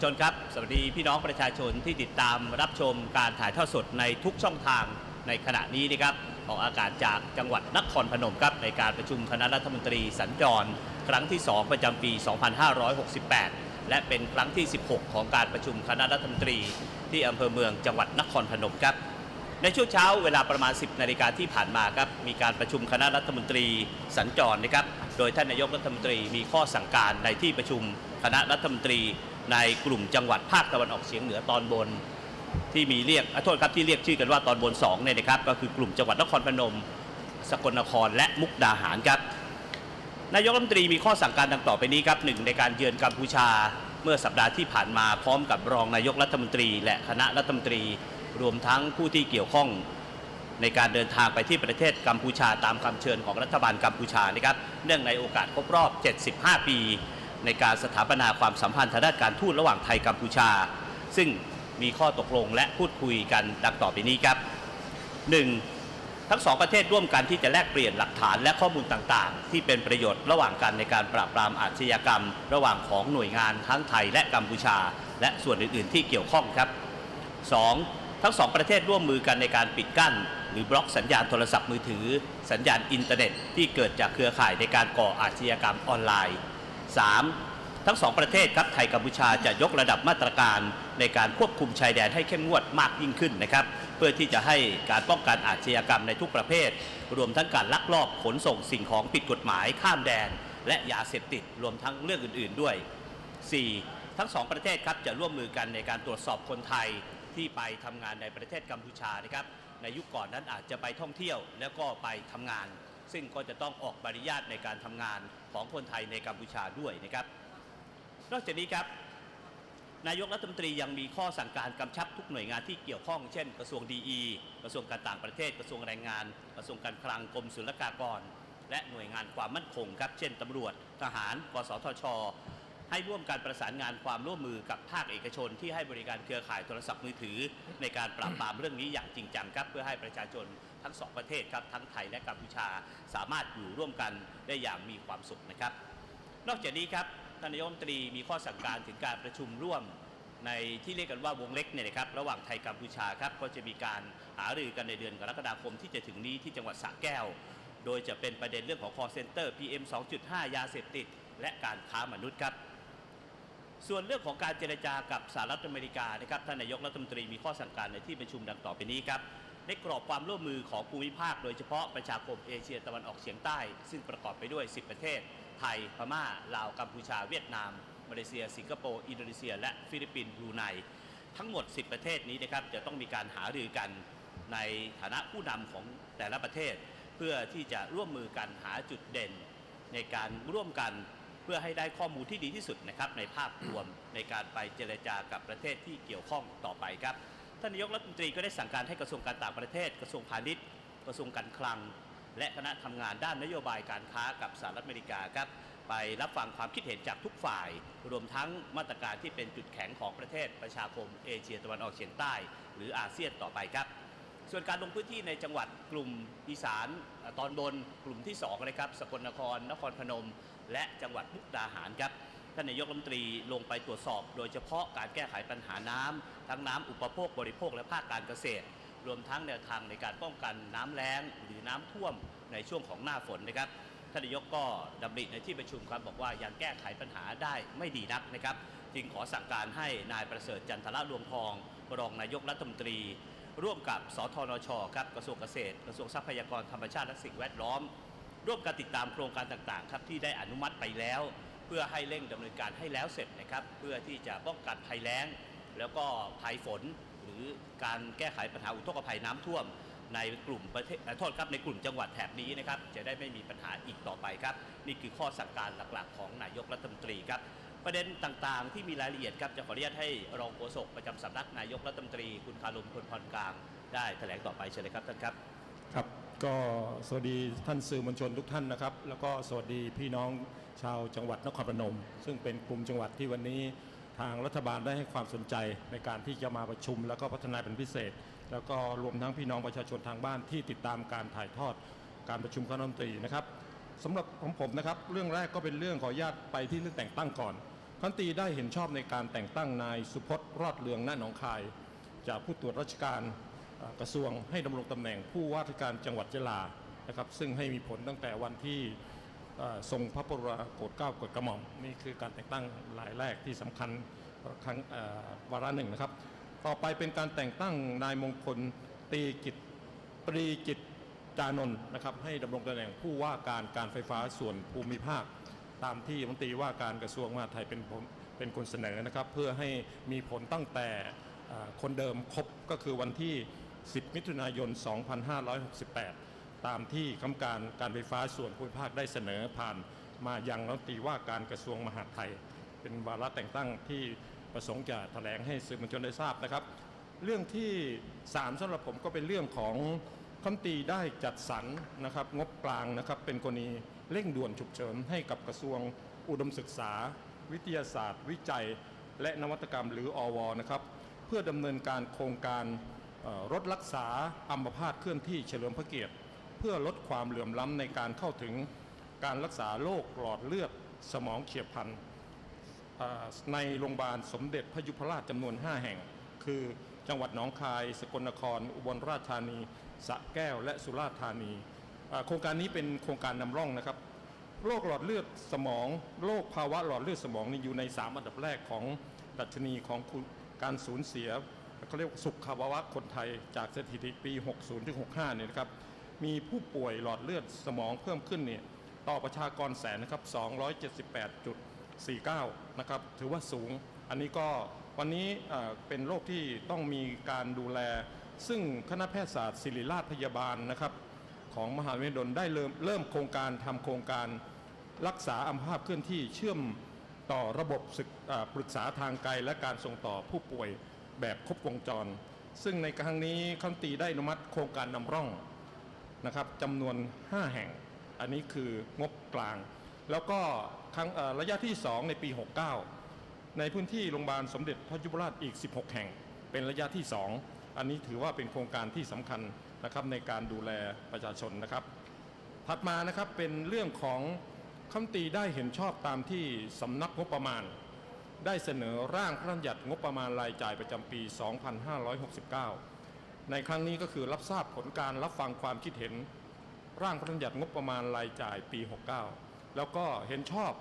วลชนครับ สวัสดีพี่น้องประชาชนที่ติดตามรับชมการถ่ายทอดสดในทุกช่องทางในขณะนี้นะครับออกอากาศจากจังหวัดนครพนมครับในการประชุมคณะรัฐมนตรีสัญจร ครั้งที่ 2 ประจำปี 2568 และเป็นครั้งที่ 16 ของการประชุมคณะรัฐมนตรี ที่อำเภอเมืองจังหวัดนครพนมครับ ในช่วงเช้าเวลาประมาณ 10 นาฬิกาที่ผ่านมาครับมีการประชุมคณะรัฐมนตรีสัญจรนะครับ โดยท่านนายกรัฐมนตรีมีข้อสั่งการในที่ประชุมคณะรัฐมนตรี ในกลุ่มจังหวัดภาคตะวันออกเฉียงเหนือตอนบน ที่มีเรียกอะโทษครับที่เรียกชื่อกันว่าตอนบน2เนี่ยนะครับก็คือกลุ่มจังหวัดนครพนม สกลนครและมุกดาหารครับนายกรัฐมนตรีมีข้อสั่งการดังต่อไปนี้ครับหนึ่งในการเยือนกัมพูชาเมื่อสัปดาห์ที่ผ่านมาพร้อมกับรองนายกรัฐมนตรี และคณะรัฐมนตรี รวมทั้งผู้ที่เกี่ยวข้อง ในการเดินทางไปที่ประเทศกัมพูชาตามคำเชิญของรัฐบาลกัมพูชานะครับเนื่องในโอกาสครบรอบ 75 ปี ในการสถาปนาความสัมพันธ์ทางด้านการทูตระหว่างไทยกัมพูชา ซึ่งมีข้อตกลงและพูดคุยกันดังต่อไปนี้ครับ 1. ทั้งสองประเทศร่วมกันที่จะแลกเปลี่ยนหลักฐานและข้อมูลต่างๆ ที่เป็นประโยชน์ระหว่างกันในการปราบปรามอาชญากรรม ระหว่างของหน่วยงานทั้งไทยและกัมพูชา และส่วนอื่นๆ ที่เกี่ยวข้องครับ 2. ทั้งสองประเทศร่วมมือกันในการปิดกั้น หรือบล็อกสัญญาณโทรศัพท์มือถือ สัญญาณอินเทอร์เน็ต ที่เกิดจากเครือข่ายในการก่ออาชญากรรมออนไลน์ 3. ทั้งสองประเทศครับไทยกัมพูชาจะยกระดับมาตรการในการควบคุมชายแดนให้เข้มงวดมากยิ่งขึ้นนะครับเพื่อที่จะให้การป้องกันอาชญากรรมในทุกประเภท รวมทั้งการลักลอบขนส่งสิ่งของผิดกฎหมายข้ามแดน และยาเสพติดรวมทั้งเรื่องอื่น ๆด้วย 4. ทั้งสองประเทศครับจะร่วมมือกันในการตรวจสอบคนไทยที่ไปทำงานในประเทศกัมพูชานะครับในยุคก่อนนั้นอาจจะไปท่องเที่ยวแล้วก็ไปทำงาน ซึ่งก็จะต้องออกใบอนุญาตในการทำงานของคนไทยในกัมพูชาด้วยนะครับ นอกจากนี้ครับนายกรัฐมนตรียังมีข้อสั่งการกำชับทุกหน่วยงานที่เกี่ยวข้องเช่น กระทรวงดีกระทรวงการต่างประเทศ กระทรวงแรงงาน กระทรวงการคลังกรมศุลกากร และหน่วยงานความมั่นคงครับเช่นตำรวจ ทหาร กสทช ให้ร่วมการประสานงานความร่วมมือกับภาคเอกชน ที่ให้บริการเครือข่ายโทรศัพท์มือถือ ในการปราบปรามเรื่องนี้อย่างจริงจังครับเพื่อให้ประชาชน ทั้งสองประเทศครับทั้งไทยและกัมพูชาสามารถอยู่ร่วมกันได้อย่างมีความสุขนะครับ นอกจากนี้ครับท่านนายกรัฐมนตรีมีข้อสั่งการถึงการประชุมร่วมในที่เรียกกันว่าวงเล็กเนี่ยนะครับระหว่างไทยกัมพูชาครับก็จะมีการหารือกันในเดือนกรกฎาคมที่จะถึงนี้ที่จังหวัดสระแก้ว โดยจะเป็นประเด็นเรื่องของ call center PM 2.5 ยาเสพติด และการค้ามนุษย์ครับ ส่วนเรื่องของการเจรจากับสหรัฐอเมริกานะครับท่านนายกรัฐมนตรีมีข้อสั่งการในที่ประชุมดังต่อไปนี้ครับ ในกรอบความร่วมมือของภูมิภาค โดยเฉพาะประชาคมเอเชียตะวันออกเฉียงใต้ ซึ่งประกอบไปด้วย 10 ประเทศ ไทย พม่า ลาว กัมพูชา เวียดนาม มาเลเซีย สิงคโปร์ อินโดนีเซีย และฟิลิปปินส์บรูไน ทั้งหมด 10 ประเทศนี้นะครับจะต้องมีการหารือกันในฐานะผู้นำของแต่ละประเทศ เพื่อที่จะร่วมมือกันหาจุดเด่น ในการร่วมกันเพื่อให้ได้ข้อมูลที่ดีที่สุดนะครับในภาพรวมในการไปเจรจากับประเทศที่เกี่ยวข้องต่อไปครับ ท่านนายกรัฐมนตรีก็ได้สั่งการให้กระทรวงการต่างประเทศ กระทรวงพาณิชย์ กระทรวงการคลัง และคณะทำงานด้านนโยบายการค้ากับสหรัฐอเมริกาครับไปรับฟังความคิดเห็นจากทุกฝ่าย รวมทั้งมาตรการที่เป็นจุดแข็งของประเทศประชาคมเอเชียตะวันออกเฉียงใต้ หรืออาเซียนต่อไปครับ ส่วนการลงพื้นที่ในจังหวัดกลุ่มอีสานตอนบนกลุ่มที่2นะครับสกลนคร นครพนม และจังหวัดมุกดาหารครับ ท่านนายกรัฐมนตรีลงไปตรวจสอบ โดยเฉพาะการแก้ไขปัญหาน้ำทั้งน้ำอุปโภคบริโภคและภาคการเกษตร รวมทั้งแนวทางในการป้องกันน้ำแล้งหรือน้ำท่วมในช่วงของหน้าฝนนะครับท่านนายกก็ดำริในที่ประชุมครับบอกว่ายังแก้ไขปัญหาได้ไม่ดีนักนะครับ จึงขอสั่งการให้นายประเสริฐจันทระรวงทองรองนายกรัฐมนตรี ร่วมกับสทนชครับกระทรวงเกษตร กระทรวงทรัพยากรธรรมชาติและสิ่งแวดล้อม ร่วมกันติดตามโครงการต่างๆ ครับที่ได้อนุมัติไปแล้ว พื่อให้เร่งดำเนินการให้แล้วเสร็จนะครับ เพื่อที่จะป้องกันภัยแล้ง แล้วก็ภัยฝน หรือการแก้ไขปัญหาอุทกภัยน้ำท่วม ในกลุ่มประเทศโทษครับในกลุ่มจังหวัดแถบนี้นะครับ จะได้ไม่มีปัญหาอีกต่อไปครับ นี่คือข้อสั่งการหลักๆ ของนายกรัฐมนตรีครับประเด็นต่างๆ ที่มีรายละเอียดครับจะขออนุญาตให้รองโฆษกประจำสำนักนายกรัฐมนตรี คุณคารุมพลพรกลาง ได้แถลงต่อไปเชิญเลยครับท่านครับครับ ก็สวัสดีท่านสื่อมวลชนทุกท่านนะครับ แล้วก็สวัสดีพี่น้อง ชาวจังหวัดนครพนม ซึ่งเป็นกลุ่มจังหวัดที่วันนี้ทางรัฐบาลได้ให้ความสนใจในการที่จะมาประชุม แล้วก็พัฒนาเป็นพิเศษ แล้วก็รวมทั้งพี่น้องประชาชนทางบ้านที่ติดตามการถ่ายทอดการประชุมคณะรัฐมนตรีนะครับสำหรับของผมนะครับเรื่องแรกก็เป็นเรื่องขออนุญาตไปที่เรื่องแต่งตั้งก่อนคันตรีได้เห็นชอบในการแต่งตั้งนายสุพจน์รอดเรืองณหนองคาย จากผู้ตรวจราชการกระทรวงให้ดำรงตำแหน่งผู้ว่าราชการจังหวัดยะลานะครับซึ่งให้มีผลตั้งแต่วันที่ ทรงพระปรโปรดเกล้าโปรดกระหม่อมนี่คือการแต่งตั้งรายแรกที่สำคัญครั้งวาระหนึ่งนะครับ ต่อไปเป็นการแต่งตั้งนายมงคลตีกิจปรีจิตจานนท์นะครับให้ดำรงตำแหน่งผู้ว่าการการไฟฟ้าส่วนภูมิภาค ตามที่มนตรีว่าการกระทรวงมหาดไทยเป็นเป็นคนเสนอนะครับ เพื่อให้มีผลตั้งแต่คนเดิมครบก็คือวันที่ 10 มิถุนายน 2568 ตามที่คำการการไฟฟ้าส่วนภูมิภาคได้เสนอผ่านมายังรัฐมนตรีว่าการกระทรวงมหาดไทย เป็นวาระแต่งตั้งที่ประสงค์จะแถลงให้สื่อมวลชนได้ทราบนะครับ เรื่องที่สามสำหรับผมก็เป็นเรื่องของคำตีได้จัดสรรนะครับงบกลางนะครับเป็นกรณีเร่งด่วนฉุกเฉินให้กับกระทรวงอุดมศึกษา วิทยาศาสตร์ วิจัย และนวัตกรรมหรืออวนะครับเพื่อดำเนินการโครงการรถรักษาอัมพาตเคลื่อนที่เฉลิมพระเกียรติ เพื่อลดความเหลื่อมล้ำในการเข้าถึงการรักษาโรคหลอดเลือดสมองเฉียบพลันในโรงพยาบาลสมเด็จพระยุพราชจำนวน 5 แห่ง คือจังหวัดหนองคาย สกลนคร อุบลราชธานีสระแก้วและสุราษฎร์ธานี โครงการนี้เป็นโครงการนำร่องนะครับโรคหลอดเลือดสมองโรคภาวะหลอดเลือดสมองนี่อยู่ใน 3 อันดับแรกของดัชนีของการสูญเสียเขาเรียกสุขภาวะคนไทยจากสถิติปี 60ถึง65 เนี่ยนะครับ มีผู้ป่วยหลอดเลือดสมองเพิ่มขึ้นเนี่ยต่อประชากรแสนนะครับ278.49 นะครับถือว่าสูง อันนี้ก็วันนี้เป็นโรคที่ต้องมีการดูแล ซึ่งคณะแพทยศาสตร์ศิริราชพยาบาลนะครับของมหาวิทยาลัยได้เริ่มเริ่มโครงการทำโครงการรักษาอัมพาตเคลื่อนที่เชื่อมต่อระบบศึกอ่าปรึกษาทางไกลและการส่งต่อผู้ป่วยแบบครบวงจร ซึ่งในครั้งนี้คำตรีได้อนุมัติโครงการนำร่อง นะครับจำนวน 5 แห่ง อันนี้คืองบกลาง แล้วก็ครั้งระยะที่ 2 ในปี 69 ในพื้นที่โรงพยาบาลสมเด็จพระยุพราชอีก 16 แห่ง เป็นระยะที่ 2 อันนี้ถือว่าเป็นโครงการที่สำคัญนะครับในการดูแลประชาชนนะครับ ถัดมานะครับเป็นเรื่องของคำตีได้เห็นชอบตามที่สำนักงบประมาณ ได้เสนอร่างพระราชบัญญัติงบประมาณรายจ่ายประจำปี 2569 ในครั้งนี้ก็คือรับทราบผลการรับฟังความคิดเห็น ร่างพระราชบัญญัติงบประมาณรายจ่ายปี 69 แล้วก็เห็นชอบ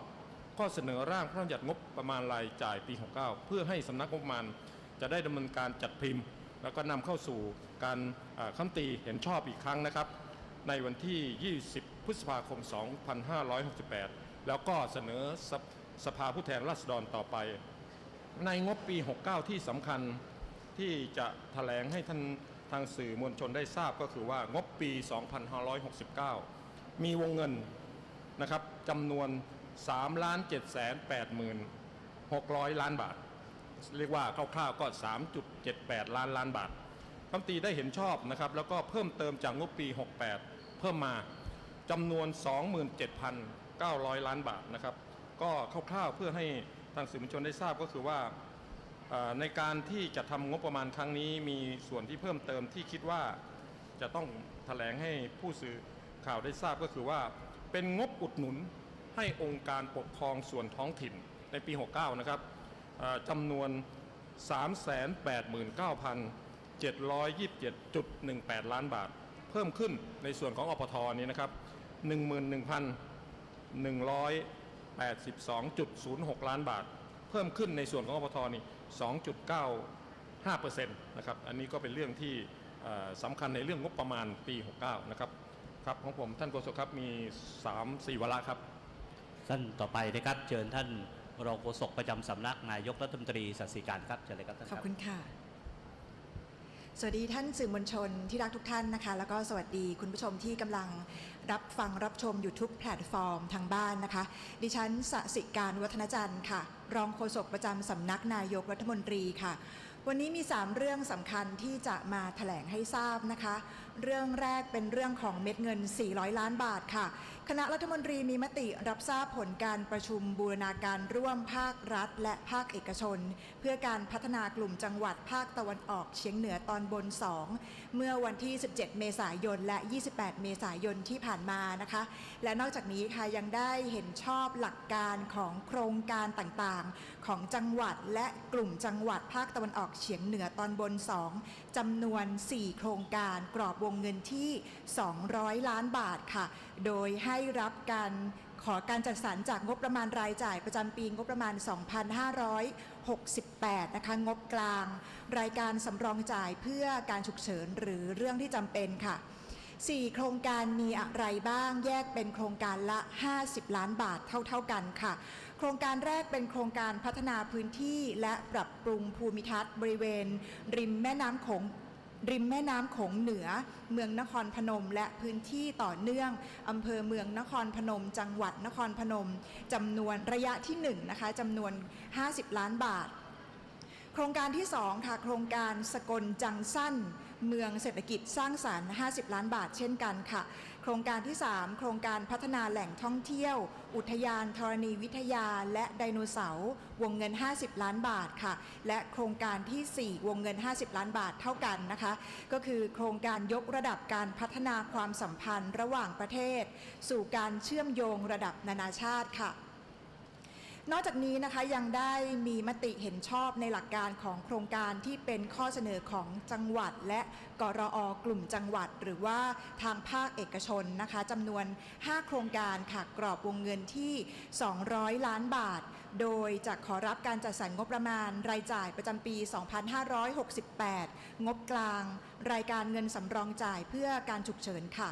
ก็เสนอร่างพระราชบัญญัติงบประมาณรายจ่ายปี 69 เพื่อให้สำนักงบประมาณจะได้ดำเนินการจัดพิมพ์ แล้วก็นำเข้าสู่การอ่าคำตีเห็นชอบอีกครั้งนะครับ ในวันที่ 20 พฤษภาคม 2568 แล้วก็เสนอสภสภาผู้แทนราษฎรต่อไป ในงบปี 69 ที่สำคัญที่จะแถลงให้ท่าน ทางสื่อมวลชนได้ทราบก็คือว่างบปี 2569 มีวงเงินนะครับจำนวน 3 ล้าน7 8 0 600 ล้านบาท เรียกว่าคร่าวๆก็ 3.78 ล้านล้านบาทคำตีได้เห็นชอบนะครับแล้วก็เพิ่มเติมจากงบปี 68 เพิ่มมาจำนวน 27,900 ล้านบาทนะครับ ก็คร่าวๆเพื่อให้ทางสื่อมวลชนได้ทราบก็คือว่า ในการที่จะทำงบประมาณครั้งนี้มีส่วนที่เพิ่มเติมที่คิดว่าจะต้องแถลงให้ผู้สื่อข่าวได้ทราบก็คือว่า เป็นงบอุดหนุนให้องค์การปกครองส่วนท้องถิ่นในปี 69 นะครับเอ่อจำนวน 389,727.18 ล้านบาท เพิ่มขึ้นในส่วนของอปทนี้นะครับ 11,182.06 ล้านบาท เพิ่มขึ้นในส่วนของอปทนี่ 2.95%นะครับอันนี้ก็เป็นเรื่องที่เอ่อสำคัญในเรื่องงบประมาณปี 69 นะครับครับของผมท่านโฆษกครับมี 3-4 วาระครับท่านต่อไปนะครับเชิญท่านรองโฆษกประจำสำนักนายกรัฐมนตรีสัตย์ศรีการครับเชิญเลยครับท่านขคอบรับคุณค่ะ สวัสดีท่านสื่อมวลชนที่รักทุกท่านนะคะ แล้วก็สวัสดีคุณผู้ชมที่กำลังรับฟังรับชมอยู่ทุกแพลตฟอร์มทางบ้านนะคะ ดิฉันสสิการวัฒนจันทร์ค่ะ รองโฆษกประจำสำนักนายกรัฐมนตรีค่ะ วันนี้มี 3 เรื่องสำคัญที่จะมาแถลงให้ทราบนะคะ เรื่องแรกเป็นเรื่องของเม็ดเงิน 400 ล้านบาทค่ะ คณะรัฐมนตรีมีมติรับทราบผลการประชุมบูรณาการร่วมภาครัฐ และภาคเอกชน เพื่อการพัฒนากลุ่มจังหวัดภาคตะวันออกเฉียงเหนือตอนบน 2 เมื่อวันที่ 17 เมษายน และ 28 เมษายนที่ผ่านมานะคะ และนอกจากนี้ค่ะยังได้เห็นชอบหลักการของโครงการต่างๆ ของจังหวัดและกลุ่มจังหวัดภาคตะวันออกเฉียงเหนือตอนบน 2จำนวน 4 โครงการกรอบวงเงินที่ 200 ล้านบาทค่ะ โดยให้รับการขอการจัดสรรจากงบประมาณรายจ่ายประจำปีงบประมาณ 2568 นะคะ งบกลาง รายการสำรองจ่ายเพื่อการฉุกเฉินหรือเรื่องที่จำเป็นค่ะ 4 โครงการมีอะไรบ้างแยกเป็นโครงการละ 50 ล้านบาทเท่า ๆกันค่ะ โครงการแรกเป็นโครงการพัฒนาพื้นที่และปรับปรุงภูมิทัศน์บริเวณ ริมแม่น้ำโขงริมแม่น้ำโขงเหนือ เมืองนครพนม และพื้นที่ต่อเนื่องอำเภอเมืองนครพนม จังหวัดนครพนมจำนวนระยะที่1นะคะจำนวน 50 ล้านบาท โครงการที่2ค่ะโครงการสกลจังสั้น เมืองเศรษฐกิจสร้างสารรค์ 50 ล้านบาทเช่นกันค่ะ โครงการที่ 3 โครงการพัฒนาแหล่งท่องเที่ยว อุทยานธรณีวิทยา และไดโนเสาร์วงเงิน 50 ล้านบาทค่ะ และโครงการทีสี่ 4 วงเงิน 50 ล้านบาทเท่ากันนะคะ ก็คือโครงการยกระดับการพัฒนาความสัมพันธ์ระหว่างประเทศ สู่การเชื่อมโยงระดับนานาชาติค่ะ นอกจากนี้นะคะยังได้มีมติเห็นชอบในหลักการของโครงการที่เป็นข้อเสนอของจังหวัด และกรอกลุ่มจังหวัด หรือว่าทางภาคเอกชนนะคะจำนวน 5 โครงการค่ะกรอบวงเงินที่ 200 ล้านบาท โดยจะขอรับการจัดสรรงบประมาณ รายจ่ายประจำปี 2568 งบกลาง รายการเงินสำรองจ่ายเพื่อการฉุกเฉินค่ะ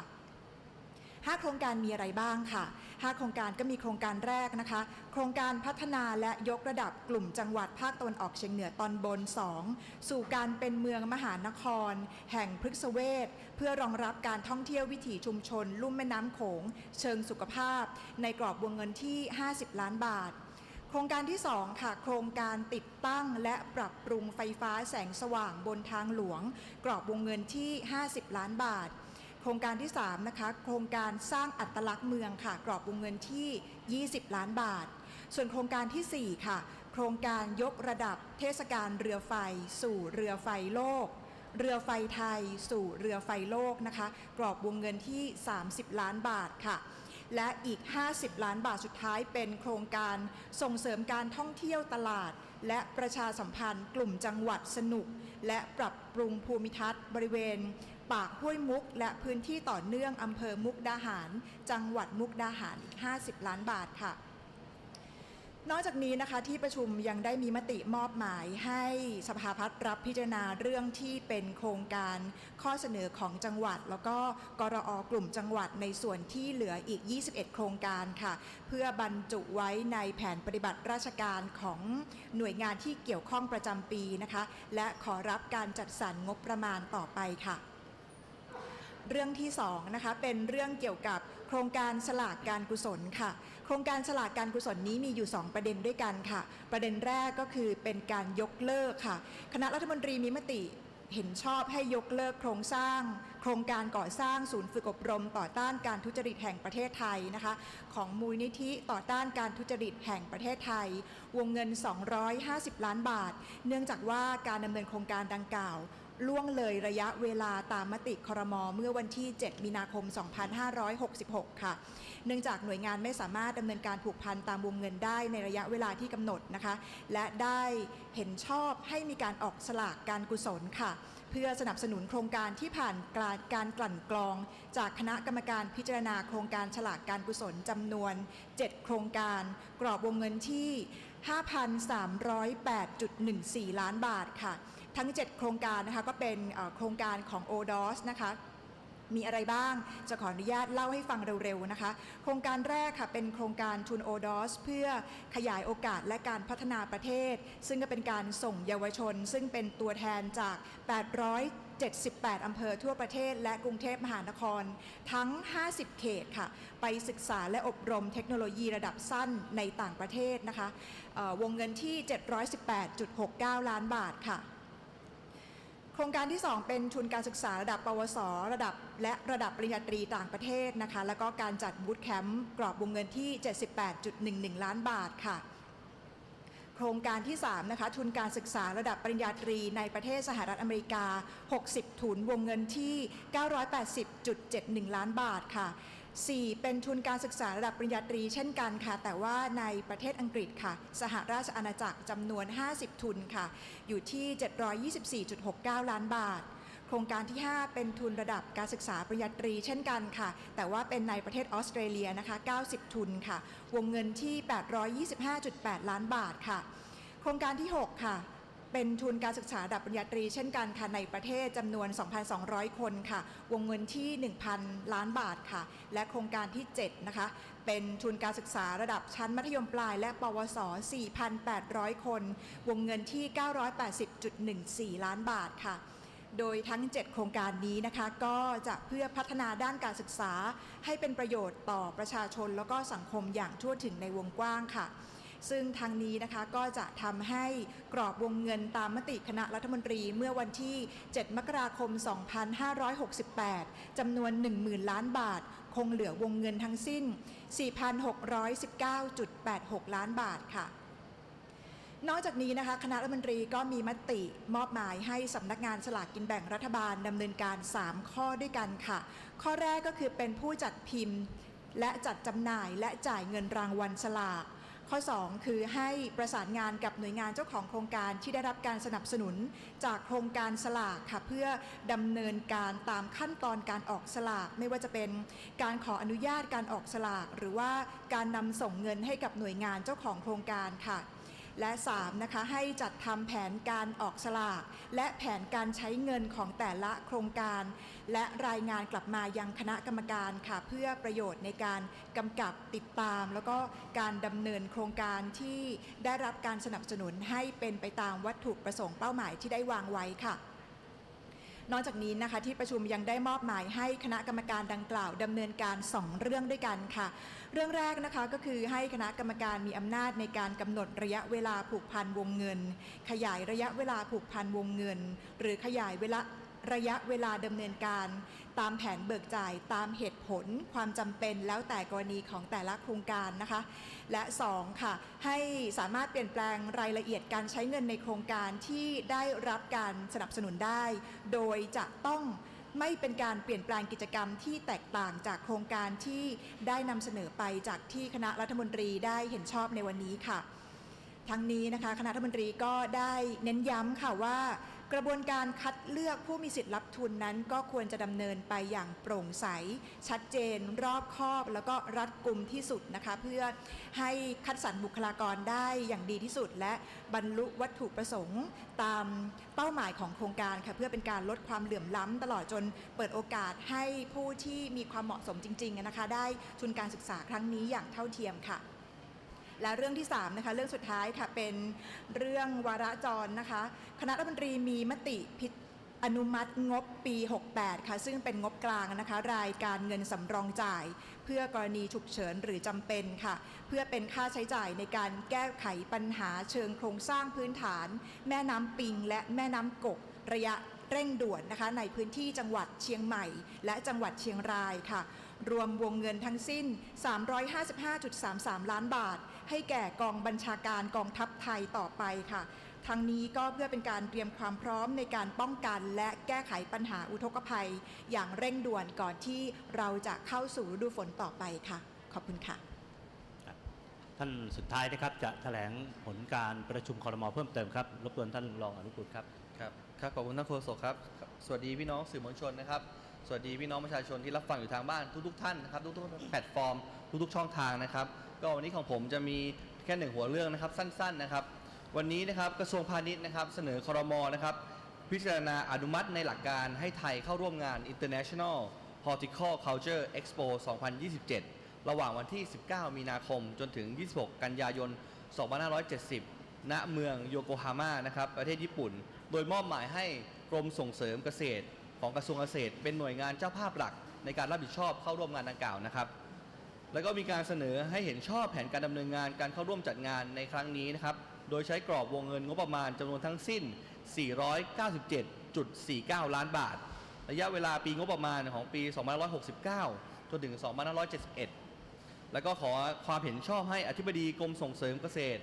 5 โครงการมีอะไรบ้างค่ะ 5 โครงการก็มีโครงการแรกนะคะ โครงการพัฒนาและยกระดับกลุ่มจังหวัดภาคตะวันออกเฉียงเหนือตอนบน 2 สู่การเป็นเมืองมหานคร แห่งพฤกษเวศเพื่อรองรับการท่องเที่ยววิถีชุมชน ลุ่มแม่น้ำโขง เชิงสุขภาพ ในกรอบวงเงินที่ 50 ล้านบาทโครงการที่ 2 ค่ะ โครงการติดตั้งและปรับปรุงไฟฟ้าแสงสว่างบนทางหลวง กรอบวงเงินที่ 50 ล้านบาท ครงการที่ 3 นะคะ โครงการสร้างอัตลักษณ์เมืองค่ะ กรอบวงเงินที่ 20 ล้านบาท ส่วนโครงการทีสี่ 4 ค่ะ โครงการยกระดับเทศกาลเรือไฟ สู่เรือไฟโลก เรือไฟไทย สู่เรือไฟโลกนะคะ กรอบวงเงินที่ 30 ล้านบาทค่ะและอีก 50 ล้านบาทสุดท้ายเป็นโครงการส่งเสริมการท่องเที่ยวตลาด และประชาสัมพันธ์กลุ่มจังหวัดสนุก และปรับปรุงภูมิทัศน์บริเวณ ปากห้วยมุก และพื้นที่ต่อเนื่องอำเภอมุกดาหาร จังหวัดมุกดาหารอีก 50 ล้านบาทค่ะนอกจากนี้นะคะที่ประชุมยังได้มีมติมอบหมายให้สภาพัฒน์รับพิจารณาเรื่องที่เป็นโครงการข้อเสนอของจังหวัด แล้วก็กรอกลุ่มจังหวัดในส่วนที่เหลืออีก 21 โครงการค่ะ เพื่อบรรจุไว้ในแผนปฏิบัติราชการของหน่วยงานที่เกี่ยวข้องประจำปีนะคะ และขอรับการจัดสรรงบประมาณต่อไปค่ะ เรื่องที่2นะคะเป็นเรื่องเกี่ยวกับโครงการสลากการกุศลค่ะ โครงการสลากการกุศลนี้มีอยู่ 2 ประเด็นด้วยกันค่ะ ประเด็นแรกก็คือเป็นการยกเลิกค่ะ คณะรัฐมนตรีมีมติเห็นชอบให้ยกเลิกโครงสร้าง โครงการก่อสร้างศูนย์ฝึกอบรม ต่อต้านการทุจริตแห่งประเทศไทยนะคะ ของมูลนิธิต่อต้านการทุจริตแห่งประเทศไทย วงเงิน 250 ล้านบาท เนื่องจากว่าการดำเนินโครงการดังกล่าว ล่วงเลยระยะเวลาตามมติครม เมื่อวันที่ 7 มีนาคม 2566 ค่ะ เนื่องจากหน่วยงานไม่สามารถดำเนินการผูกพันตามวงเงินได้ในระยะเวลาที่กำหนดนะคะ และได้เห็นชอบให้มีการออกสลากการกุศลค่ะ เพื่อสนับสนุนโครงการที่ผ่านการการกลั่นกรอง จากคณะกรรมการพิจารณาโครงการฉลากการกุศลจำนวน 7 โครงการ กรอบวงเงินที่ 5,308.14 ล้านบาทค่ะ ทั้ง 7 โครงการนะคะก็เป็นโครงการของ ODOS นะคะมีอะไรบ้าง จะขออนุญาตเล่าให้ฟังเร็วๆนะคะ โครงการแรกค่ะเป็นโครงการทุนโอดอส เพื่อขยายโอกาสและการพัฒนาประเทศ ซึ่งก็เป็นการส่งเยาวชน ซึ่งเป็นตัวแทนจาก878 อำเภอทั่วประเทศ และกรุงเทพมหานคร ทั้ง 50 เขตค่ะ ไปศึกษาและอบรมเทคโนโลยีระดับสั้นในต่างประเทศนะคะวงเงินที่ 718.69 ล้านบาทค่ะ ครงการที่ 2 เป็นทุนการศึกษาระดับ ปวส ระดับ และระดับปริญญาตรีต่างประเทศนะคะ แล้วก็การจัดบูตแคมป์กรอบวงเงินที่ 78.11 ล้านบาทค่ะ โครงการที่ 3 นะคะ ทุนการศึกษาระดับปริญญาตรีในประเทศสหรัฐอเมริกา 60 ทุนวงเงินที่ 980.71 ล้านบาทค่ะ 4 เป็นทุนการศึกษาระดับปริญญาตรีเช่นกันค่ะ แต่ว่าในประเทศอังกฤษค่ะ สหราชอาณาจักรจำนวน 50 ทุนค่ะ อยู่ที่ 724.69 ล้านบาท โครงการที่ 5 เป็นทุนระดับการศึกษาปริญญาตรีเช่นกันค่ะ แต่ว่าเป็นในประเทศออสเตรเลียนะคะ 90 ทุนค่ะ วงเงินที่ 825.8 ล้านบาทค่ะ โครงการที่ 6 ค่ะ เป็นทุนการศึกษาระดับปริญญาตรี เช่นกันค่ะในประเทศจำนวน 2,200 คนค่ะ วงเงินที่ 1,000 ล้านบาทค่ะ และโครงการที่ 7 นะคะ เป็นทุนการศึกษาระดับชั้นมัธยมปลาย และปวส 4,800 คน วงเงินที่ 980.14 ล้านบาทค่ะโดยทั้ง 7 โครงการนี้นะคะ ก็จะเพื่อพัฒนาด้านการศึกษา ให้เป็นประโยชน์ต่อประชาชนแล้วก็สังคมอย่างทั่วถึงในวงกว้างค่ะ ซึ่งทางนี้นะคะก็จะทำให้กรอบวงเงินตามมติคณะรัฐมนตรีเมื่อวันที่ 7 มกราคม 2568จำนวน 10,000 ล้านบาท คงเหลือวงเงินทั้งสิ้น 4,619.86 ล้านบาทค่ะนอกจากนี้นะคะคณะรัฐมนตรีก็มีมติมอบหมายให้สำนักงานสลากกินแบ่งรัฐบาลดำเนินการ 3 ข้อด้วยกันค่ะ ข้อแรกก็คือเป็นผู้จัดพิมพ์ และจัดจำหน่ายและจ่ายเงินรางวัลสลาก ข้อ 2 คือให้ประสานงานกับหน่วยงานเจ้าของโครงการที่ได้รับการสนับสนุน จากโครงการสลากค่ะเพื่อดำเนินการตามขั้นตอนการออกสลาก ไม่ว่าจะเป็นการขออนุญาตการออกสลาก หรือว่าการนำส่งเงินให้กับหน่วยงานเจ้าของโครงการค่ะ และ3นะคะให้จัดทำแผนการออกสลาก และแผนการใช้เงินของแต่ละโครงการ และรายงานกลับมายังคณะกรรมการค่ะ เพื่อประโยชน์ในการกำกับติดตาม แล้วก็การดำเนินโครงการที่ได้รับการสนับสนุนให้เป็นไปตามวัตถุประสงค์เป้าหมายที่ได้วางไว้ค่ะ นอกจากนี้นะคะที่ประชุมยังได้มอบหมายให้คณะกรรมการดังกล่าวดำเนินการ 2 เรื่องด้วยกันค่ะ เรื่องแรกนะคะก็คือให้คณะกรรมการมีอำนาจในการกำหนดระยะเวลาผูกพันวงเงิน ขยายระยะเวลาผูกพันวงเงิน หรือขยายเวลาระยะเวลาดำเนินการ ตามแผนเบิกจ่ายตามเหตุผลความจำเป็นแล้วแต่กรณีของแต่ละโครงการนะคะ และ2ค่ะให้สามารถเปลี่ยนแปลงรายละเอียดการใช้เงินในโครงการที่ได้รับการสนับสนุนได้ โดยจะต้องไม่เป็นการเปลี่ยนแปลงกิจกรรมที่แตกต่างจากโครงการที่ได้นำเสนอไปจากที่คณะรัฐมนตรีได้เห็นชอบในวันนี้ค่ะ ทั้งนี้นะคะคณะรัฐมนตรีก็ได้เน้นย้ำค่ะว่า กระบวนการคัดเลือกผู้มีสิทธิ์รับทุนนั้น ก็ควรจะดำเนินไปอย่างโปร่งใส ชัดเจน รอบคอบ แล้วก็รัดกุมที่สุดนะคะเพื่อให้คัดสรรบุคลากรได้อย่างดีที่สุด และบรรลุวัตถุประสงค์ตามเป้าหมายของโครงการค่ะเพื่อเป็นการลดความเหลื่อมล้ำตลอดจนเปิดโอกาสให้ผู้ที่มีความเหมาะสมจริงๆนะคะได้ทุนการศึกษาครั้งนี้อย่างเท่าเทียมค่ะ และเรื่องที่3นะคะเรื่องสุดท้ายค่ะเป็นเรื่องวาระจรนะคะ คณะรัฐมนตรีมีมติพิอนุมัติงบปี 68 ค่ะ ซึ่งเป็นงบกลางนะคะ รายการเงินสำรองจ่าย เพื่อกรณีฉุกเฉินหรือจำเป็นค่ะ เพื่อเป็นค่าใช้จ่ายในการแก้ไขปัญหาเชิงโครงสร้างพื้นฐาน แม่น้ำปิง และแม่น้ำกกระยะเร่งด่วนนะคะ ในพื้นที่จังหวัดเชียงใหม่ และจังหวัดเชียงรายค่ะ รวมวงเงินทั้งสิ้น 355.33 ล้านบาท ให้แก่กองบัญชาการกองทัพไทยต่อไปค่ะทั้งนี้ก็เพื่อเป็นการเตรียมความพร้อมในการป้องกันและแก้ไขปัญหาอุทกภัย อย่างเร่งด่วนก่อนที่เราจะเข้าสู่ฤดูฝนต่อไปค่ะ ขอบคุณค่ะ ท่านสุดท้ายนะครับจะแถลงผลการประชุมคอรมอเพิ่มเติมครับรบกวนท่านรองอนุกูลครับครับครับขอบคุณท่านโฆษกครับ สวัสดีพี่น้องสื่อมวลชนนะครับ สวัสดีพี่น้องประชาชนที่รับฟังอยู่ทางบ้านทุกๆ ท่านนะครับทุกๆแพลตฟอร์มทุกๆช่องทางนะครับ ก็วันนี้ของผมจะมีแค่หนึ่งหัวเรื่องนะครับสั้นๆนะครับ วันนี้นะครับกระทรวงพาณิชย์นะครับ เสนอคอรมอนะครับ พิจารณาอนุมัติในหลักการให้ไทยเข้าร่วมงาน International Horticulture Expo 2027 ระหว่างวันที่ 19 มีนาคมจนถึง 26 กันยายน 2570 ณ เมืองโยโกฮาม่านะครับ ประเทศญี่ปุ่น โดยมอบหมายให้กรมส่งเสริมเกษตร ของกระทรวงเกษตร เป็นหน่วยงานเจ้าภาพหลักในการรับผิดชอบเข้าร่วมงานดังกล่าวนะครับ แล้วก็มีการเสนอให้เห็นชอบแผนการดำเนินงานการเข้าร่วมจัดงานในครั้งนี้นะครับ โดยใช้กรอบวงเงินงบประมาณจำนวนทั้งสิ้น 497.49 ล้านบาท ระยะเวลาปีงบประมาณของปี 2569 จนถึง 2571 แล้วก็ขอความเห็นชอบให้อธิบดีกรมส่งเสริมเกษตร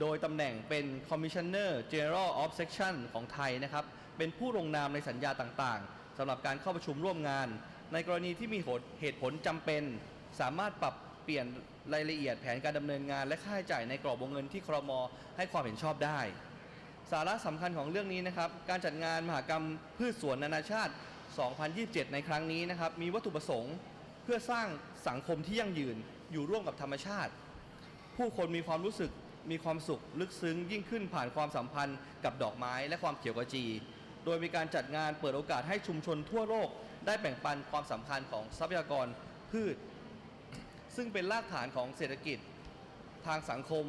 โดยตำแหน่งเป็น Commissioner General of Section ของไทยนะครับ เป็นผู้ลงนามในสัญญาต่างๆสำหรับการเข้าประชุมร่วมงาน ในกรณีที่มีเหตุผลจำเป็น สามารถปรับเปลี่ยนรายละเอียดแผนการดำเนินงาน และค่าใช้จ่ายในกรอบวงเงินที่ครมให้ความเห็นชอบได้ สาระสำคัญของเรื่องนี้นะครับ การจัดงานมหกรรมพืชสวนนานาชาติ 2027 ในครั้งนี้นะครับ มีวัตถุประสงค์เพื่อสร้างสังคมที่ยั่งยืนอยู่ร่วมกับธรรมชาติ ผู้คนมีความรู้สึกมีความสุขลึกซึ้งยิ่งขึ้นผ่านความสัมพันธ์กับดอกไม้และความเขียวขจี โดยมีการจัดงานเปิดโอกาสให้ชุมชนทั่วโลก ได้แบ่งปันความสำคัญของทรัพยากรพืช ซึ่งเป็นรากฐานของเศรษฐกิจทางสังคม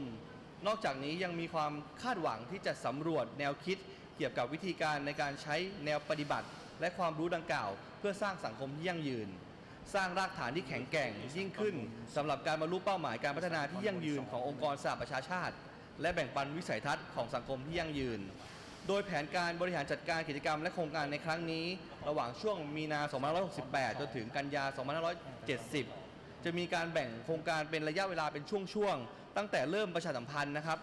นอกจากนี้ยังมีความคาดหวังที่จะสำรวจแนวคิดเกี่ยวกับวิธีการในการใช้แนวปฏิบัติ และความรู้ดังกล่าว เพื่อสร้างสังคมที่ยั่งยืน สร้างรากฐานที่แข็งแกร่งยิ่งขึ้นสำหรับการบรรลุเป้าหมายการพัฒนาที่ยั่งยืนขององค์กรสหประชาชาติ และแบ่งปันวิสัยทัศน์ของสังคมที่ยั่งยืน โดยแผนการบริหารจัดการกิจกรรมและโครงการในครั้งนี้ ระหว่างช่วงมีนา 2568 จนถึงกันยา 2570 จะมีการแบ่งโครงการเป็นระยะเวลาเป็นช่วงๆ ตั้งแต่เริ่มประชาสัมพันธ์นะครับ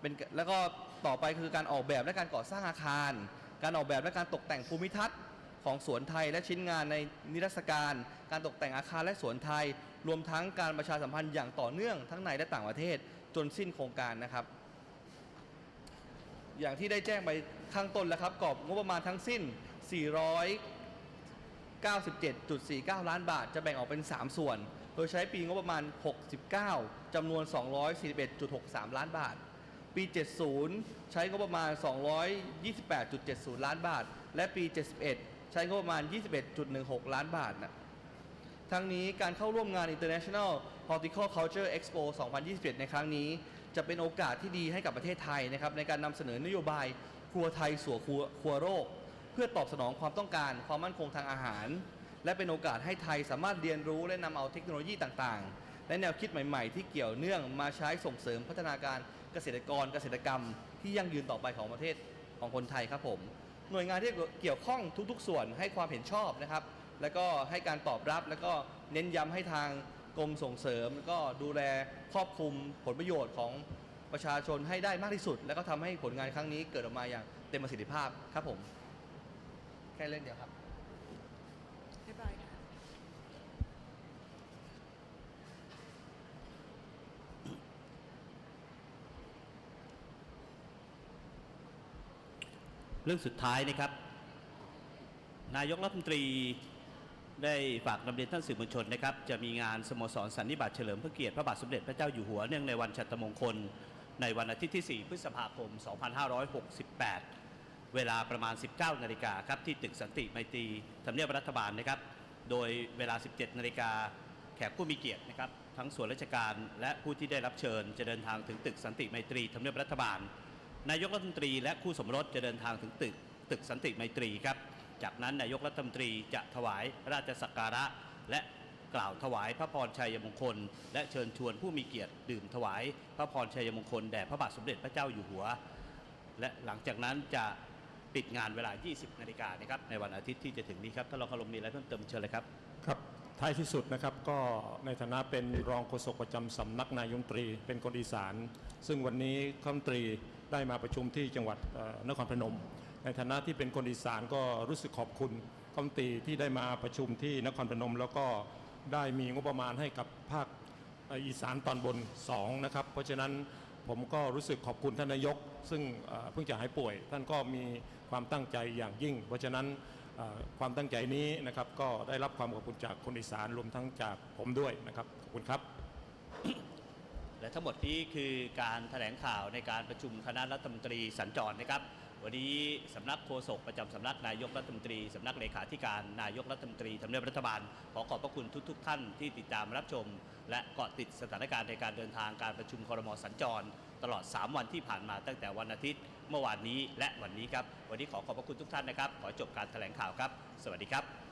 เป็นแล้วก็ต่อไปคือการออกแบบและการก่อสร้างอาคาร การออกแบบและการตกแต่งภูมิทัศน์ของสวนไทยและชิ้นงานในนิทรรศการ การตกแต่งอาคารและสวนไทย รวมทั้งการประชาสัมพันธ์อย่างต่อเนื่องทั้งในและต่างประเทศจนสิ้นโครงการนะครับ อย่างที่ได้แจ้งไปข้างต้นแล้วครับกรอบงบประมาณทั้งสิ้น 497.49 ล้านบาท จะแบ่งออกเป็น 3 ส่วน โดยใช้ปีงบประมาณ 69 จำนวน 241.63 ล้านบาท ปี 70 ใช้งบประมาณ 228.70 ล้านบาท และปี 71 ใช้งบประมาณ 21.16 ล้านบาทนะทั้งนี้การเข้าร่วมงาน International Horticulture Expo 2021 ในครั้งนี้ จะเป็นโอกาสที่ดีให้กับประเทศไทยนะครับในการนำเสนอนโยบายครัวไทยสู่ครัวครัวโรค เพื่อตอบสนองความต้องการความมั่นคงทางอาหาร และเป็นโอกาสให้ไทยสามารถเรียนรู้และนำเอาเทคโนโลยีต่างๆ และแนวคิดใหม่ ๆ ที่เกี่ยวเนื่องมาใช้ส่งเสริมพัฒนาการเกษตรกรเกษตรกรรม ที่ยั่งยืนต่อไปของประเทศของคนไทยครับผม หน่วยงานที่เกี่ยวข้องทุก ๆ ส่วนให้ความเห็นชอบนะครับ แล้วก็ให้การตอบรับแล้วก็เน้นย้ำให้ทางกรมส่งเสริม แล้วก็ดูแลครอบคลุมผลประโยชน์ของประชาชนให้ได้มากที่สุด แล้วก็ทำให้ผลงานครั้งนี้เกิดออกมาอย่างเต็มประสิทธิภาพครับผม แค่เรื่องเดียวครับ เรียบร้อยค่ะ เรื่องสุดท้ายนะครับ นายกรัฐมนตรีได้ฝากนำเรียนท่านสื่อมวลชนนะครับ จะมีงานสโมสรสันนิบาตเฉลิมพระเกียรติพระบาทสมเด็จพระเจ้าอยู่หัวเนื่องในวันชัตรมงคล ในวันอาทิตย์ที่ 4 พฤษภาคม 2568 เวลาประมาณ 19 นาฬิกาครับที่ตึกสันติไมตรีทำเนียบรัฐบาลนะครับ โดยเวลา 17 นาฬิกาแขกผู้มีเกียรตินะครับ ทั้งส่วนราชการและผู้ที่ได้รับเชิญจะเดินทางถึงตึกสันติไมตรีทำเนียบรัฐบาล นายกรัฐมนตรีและคู่สมรสจะเดินทางถึงตึกตึกสันติไมตรีครับ จากนั้นนายกรัฐมนตรีจะถวายราชสักการะ และกล่าวถวายพระพรชัยมงคล และเชิญชวนผู้มีเกียรติดื่มถวาย พระพรชัยมงคลแด่พระบาทสมเด็จพระเจ้าอยู่หัว และหลังจากนั้นจะปิดงานเวลา 20 นาฬิกานะครับในวันอาทิตย์ที่จะถึงนี้ครับถ้าเราคารมมีอะไรเพิ่มเติมเชิญเลยครับครับท้ายที่สุดนะครับก็ในฐานะเป็นรองโฆษกประจำสำนักนายมนตรีเป็นคนอีสาน ซึ่งวันนี้ข้ามตรี ได้มาประชุมที่จังหวัดนครพนม ในฐานะที่เป็นคนอีสานก็รู้สึกขอบคุณข้ารัฐมตีที่ได้มาประชุมที่นครพนม แล้วก็ได้มีงบประมาณให้กับภาคอีสานตอนบน2นะครับเพราะฉะนั้นผมก็รู้สึกขอบคุณท่านนายก ซึ่งเพิ่งจะหายป่วย ท่านก็มีความตั้งใจอย่างยิ่ง เพราะฉะนั้นความตั้งใจนี้นะครับก็ได้รับความขอบคุณจากคนอีสานรวมทั้งจากผมด้วยนะครับขอบคุณครับ และทั้งหมดนี้คือการแถลงข่าวในการประชุมคณะรัฐมนตรีสัญจรนะครับ วันนี้สำนักโฆษกประจำสำนักนายกรัฐมนตรีสำนักเลขาธิการนายกรัฐมนตรีทำเนียบรัฐบาล ขอขอบพระคุณทุกๆท่านที่ติดตามรับชม และเกาะติดสถานการณ์ในการเดินทางการประชุมครมสัญจร ตลอด 3 วันที่ผ่านมาตั้งแต่วันอาทิตย์ เมื่อวานนี้และวันนี้ครับ วันนี้ขอขอบพระคุณทุกท่านนะครับ ขอจบการแถลงข่าวครับ สวัสดีครับ